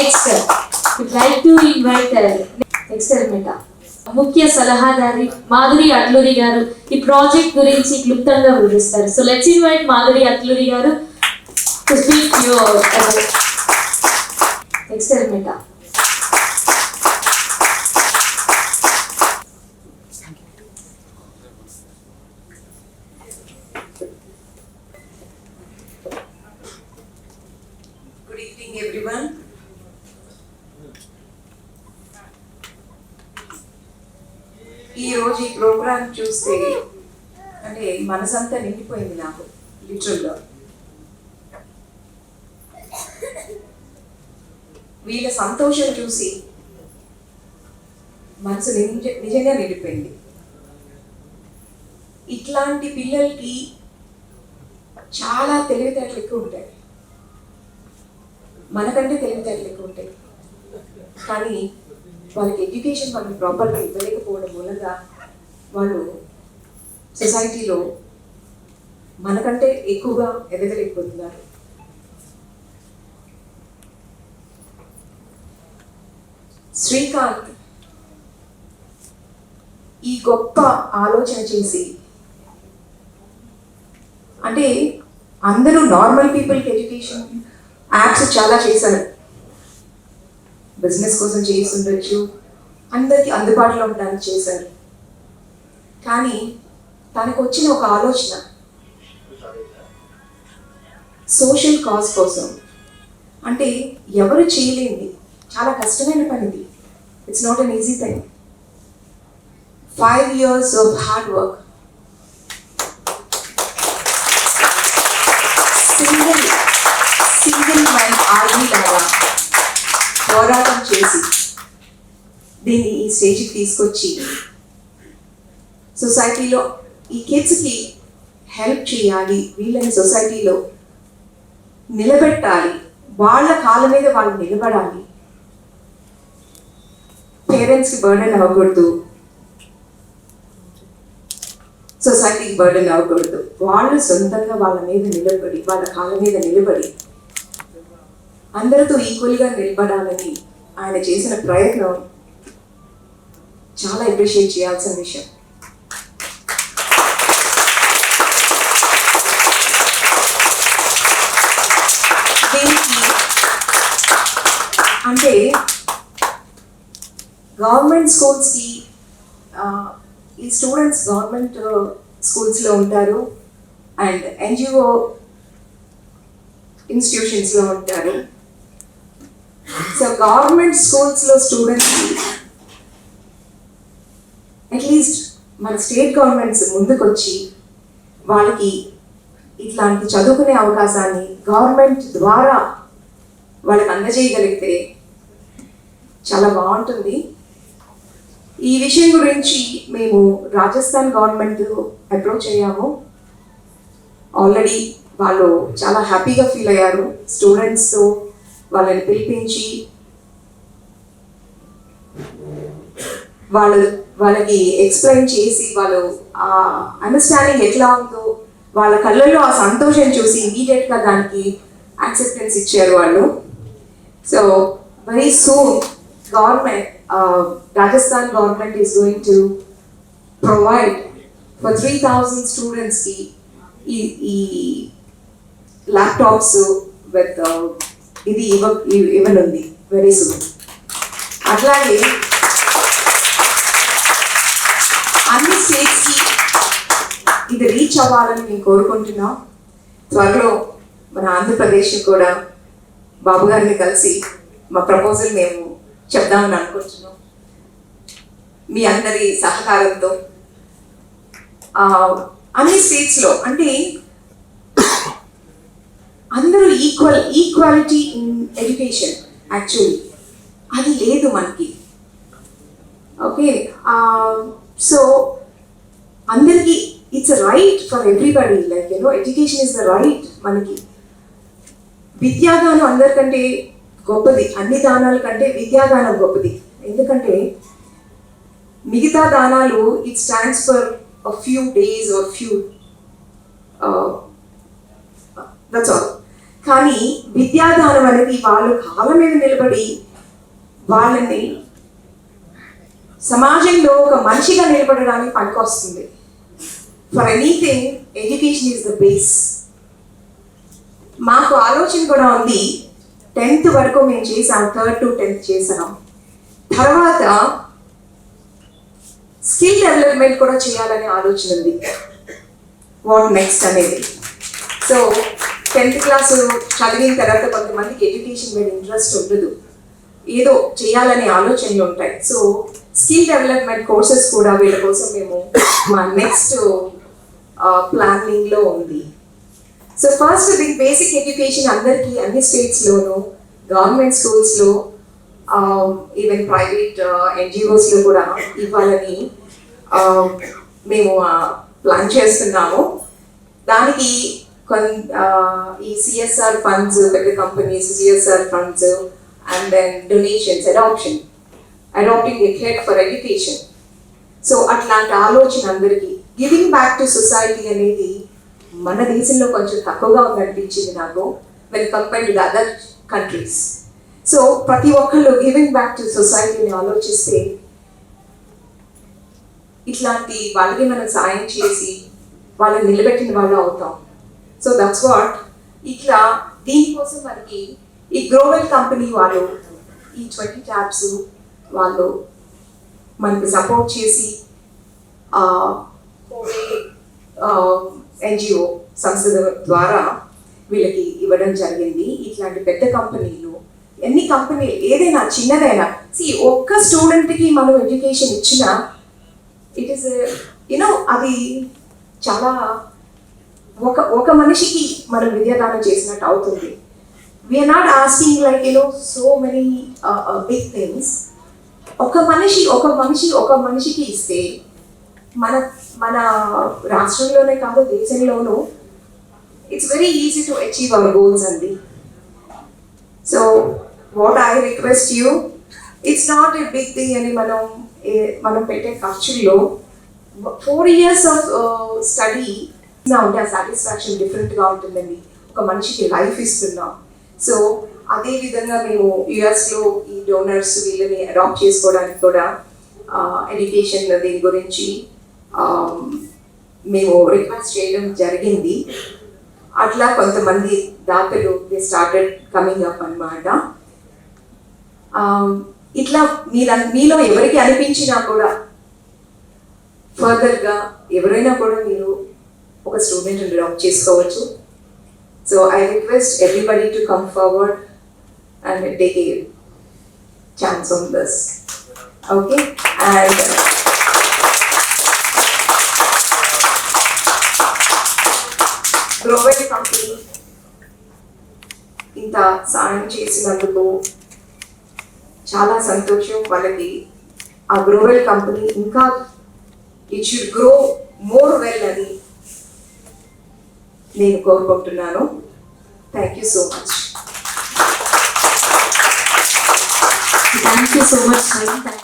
Next like to invite experiment ముఖ్య సలహాదారి మాధురి అట్లూరి గారు ఈ ప్రాజెక్ట్ గురించి క్లుప్తంగా వివరిస్తారు. So let's invite Madhuri Atluri garu to speak your experiment ఈ రోజు ఈ ప్రోగ్రామ్ చూస్తే అంటే మనసంతా నిండిపోయింది నాకు లిటరల్గా వీళ్ళ సంతోషం చూసి మనసు నిజ నిజంగా నిండిపోయింది. ఇట్లాంటి పిల్లలకి చాలా తెలివితేటలు ఎక్కువ ఉంటాయి. మనకంటే తెలివితేటలు ఎక్కువ ఉంటాయి. కానీ వాళ్ళకి ఎడ్యుకేషన్ మనం ప్రాపర్గా ఇవ్వలేకపోవడం మూలంగా వాళ్ళు సొసైటీలో మనకంటే ఎక్కువగా ఎదగలేకపోతున్నారు. శ్రీకాంత్ ఈ గొప్ప ఆలోచన చేసి అంటే అందరూ నార్మల్ పీపుల్కి ఎడ్యుకేషన్ యాప్స్ చాలా చేశారు. బిజినెస్ కోసం చేసి ఉండొచ్చు అందరికీ అందుబాటులో ఉండడానికి చేశారు కానీ తనకు వచ్చిన ఒక ఆలోచన. సోషల్ కాజ్ కోసం. అంటే ఎవరు చేయలేంది చాలా కష్టమైన పనిది. It's not an easy thing five years of hard work single single mind army లాగా పోరాటం చేసి దీన్ని ఈ స్టేజ్కి తీసుకొచ్చి సొసైటీలో ఈ కిడ్స్కి హెల్ప్ చేయాలి వీళ్ళని సొసైటీలో నిలబెట్టాలి వాళ్ళ కాళ్ళ మీద వాళ్ళు నిలబడాలి. పేరెంట్స్కి బర్డెన్ అవ్వకూడదు. సొసైటీకి బర్డెన్ అవ్వకూడదు. వాళ్ళు సొంతంగా వాళ్ళ మీద నిలబడి వాళ్ళ కాళ్ళ మీద నిలబడి అందరితో ఈక్వల్గా నిలబడాలని ఆయన చేసిన ప్రయత్నం చాలా అప్రిషియేట్ చేయాల్సిన విషయం. అంటే గవర్నమెంట్ స్కూల్స్కి ఈ స్టూడెంట్స్ గవర్నమెంట్ స్కూల్స్లో ఉంటారు అండ్ ఎన్జిఓ ఇన్స్టిట్యూషన్స్లో ఉంటారు. సో గవర్నమెంట్ స్కూల్స్లో స్టూడెంట్స్కి అట్లీస్ట్ మన స్టేట్ గవర్నమెంట్స్ ముందుకొచ్చి వాళ్ళకి ఇట్లాంటి చదువుకునే అవకాశాన్ని గవర్నమెంట్ ద్వారా వాళ్ళకి అందజేయగలిగితే చాలా బాగుంటుంది. ఈ విషయం గురించి మేము రాజస్థాన్ గవర్నమెంట్ అప్రోచ్ అయ్యాము. ఆల్రెడీ వాళ్ళు చాలా హ్యాపీగా ఫీల్ అయ్యారు. స్టూడెంట్స్తో వాళ్ళని పిలిపించి వాళ్ళు వాళ్ళకి ఎక్స్ప్లెయిన్ చేసి వాళ్ళు ఆ అండర్స్టాండింగ్ ఎట్లా ఉందో వాళ్ళ కళ్ళల్లో ఆ సంతోషం చూసి ఇమీడియట్గా దానికి యాక్సెప్టెన్స్ ఇచ్చారు వాళ్ళు. So very soon government Rajasthan government is going to provide for three thousand స్టూడెంట్స్కి ఈ ఈ ల్యాప్టాప్స్ విత్ ఇది ఇవ ఇవ్వనుంది. వెరీ సూన్ అట్లాగే అన్ని స్టేట్స్కి ఇది రీచ్ అవ్వాలని మేము కోరుకుంటున్నాం. త్వరలో మన ఆంధ్రప్రదేశ్ కూడా బాబు గారిని కలిసి మా ప్రపోజల్ మేము చెప్దామని అనుకుంటున్నాం. మీ అందరి సహకారంతో. అన్ని స్టేట్స్లో అంటే equal equality in education actually అది లేదు మనకి. ఓకే సో um, అందరికీ it's right for everybody like you know education is the right మనకి. విద్యాదానం అందరికంటే గొప్పది అన్ని దానాల కంటే విద్యాదానం గొప్పది. ఎందుకంటే మిగతా దానాలు it stands for a few days or few that's all కానీ విద్యాదానం అనేది వాళ్ళు కాళ్ళ మీద నిలబడి వాళ్ళని సమాజంలో ఒక మనిషిగా నిలబడడానికి పనికొస్తుంది. For anything education is the base మాకు ఆలోచన కూడా ఉంది. టెన్త్ వరకు మేము చేసాం థర్డ్ టు టెన్త్ చేసాం తర్వాత స్కిల్ డెవలప్మెంట్ కూడా చేయాలనే ఆలోచన ఉంది. వాట్ నెక్స్ట్ అనేది? సో టెన్త్ క్లాస్ చదివిన తర్వాత కొంతమందికి ఎడ్యుకేషన్ మీద ఇంట్రెస్ట్ ఉండదు. ఏదో చేయాలనే ఆలోచనలు ఉంటాయి. సో స్కిల్ డెవలప్మెంట్ కోర్సెస్ కూడా వీళ్ళ కోసం మేము మా నెక్స్ట్ ప్లానింగ్లో ఉంది. So first the basic education అందరికీ అన్ని స్టేట్స్లోనూ గవర్నమెంట్ స్కూల్స్లో ఈవెన్ ప్రైవేట్ ఎన్జిఓస్లో కూడా ఇవ్వాలని మేము ప్లాన్ చేస్తున్నాము. దానికి Uh, ఈ సిఎస్ఆర్ ఫండ్స్ పెద్ద companies CSR funds and then donations adoption adopting a for education so అట్లాంటి ఆలోచన అందరికీ గివింగ్ బ్యాక్ టు సొసైటీ అనేది మన దేశంలో కొంచెం తక్కువగా ఉందనిపించింది నాకు when compare to other countries so ప్రతి ఒక్కళ్ళు గివింగ్ బ్యాక్ టు సొసైటీని ఆలోచిస్తే ఇట్లాంటి వాళ్ళకి మనం సాయం చేసి వాళ్ళని నిలబెట్టిన వాళ్ళు అవుతాం. సో దట్స్ వాట్ ఇట్లా దీనికోసం మనకి ఈ గ్లోబల్ కంపెనీ వాళ్ళు ఈ ట్వంటీ ట్యాబ్స్ వాళ్ళు మనకి సపోర్ట్ చేసి ఎన్జిఓ సంస్థ ద్వారా వీళ్ళకి ఇవ్వడం జరిగింది. ఇట్లాంటి పెద్ద కంపెనీలు ఎన్ని కంపెనీలు ఏదైనా చిన్నదైనా సి ఒక్క స్టూడెంట్కి మనం ఎడ్యుకేషన్ ఇచ్చినా ఇట్ ఈస్ యునో అది చాలా ఒక ఒక మనిషికి మనం విద్యాదానం చేసినట్టు అవుతుంది. We're not asking like you know so many big things ఒక మనిషి ఒక మనిషి ఒక మనిషికి ఇస్తే మన మన రాష్ట్రంలోనే కాదు దేశంలోనూ it's very easy to achieve our goals అండి. So what I request you it's not a big thing అని మనం మనం పెట్టే ఖర్చుల్లో ఫోర్ ఇయర్స్ ఆఫ్ స్టడీ ఉంటే ఆ సాటిస్ఫాక్షన్ డిఫరెంట్గా ఉంటుందండి ఒక మనిషికి లైఫ్ ఇస్తున్నాం. సో అదే విధంగా మేము యుఎస్లో ఈ డోనర్స్ వీళ్ళని అడాప్ట్ చేసుకోవడానికి కూడా ఎడ్యుకేషన్ దీని గురించి మేము రిక్వెస్ట్ చేయడం జరిగింది. అట్లా కొంతమంది దాతలు దే స్టార్టెడ్ కమింగ్ అప్ అన్నమాట. ఇట్లా మీరు మీలో ఎవరికి అనిపించినా కూడా ఫర్దర్గా ఎవరైనా కూడా మీరు ఒక స్టూడెంట్ డ్రాప్ చేసుకోవచ్చు. So I request everybody to come forward and take a chance on this okay and global company ఇంత సాయం చేసినందుకు చాలా సంతోషం. వాళ్ళకి ఆ గ్లోబల్ కంపెనీ ఇంకా it should grow more well అని నేను కోరుకుంటున్నాను. Thank you so much thank you so much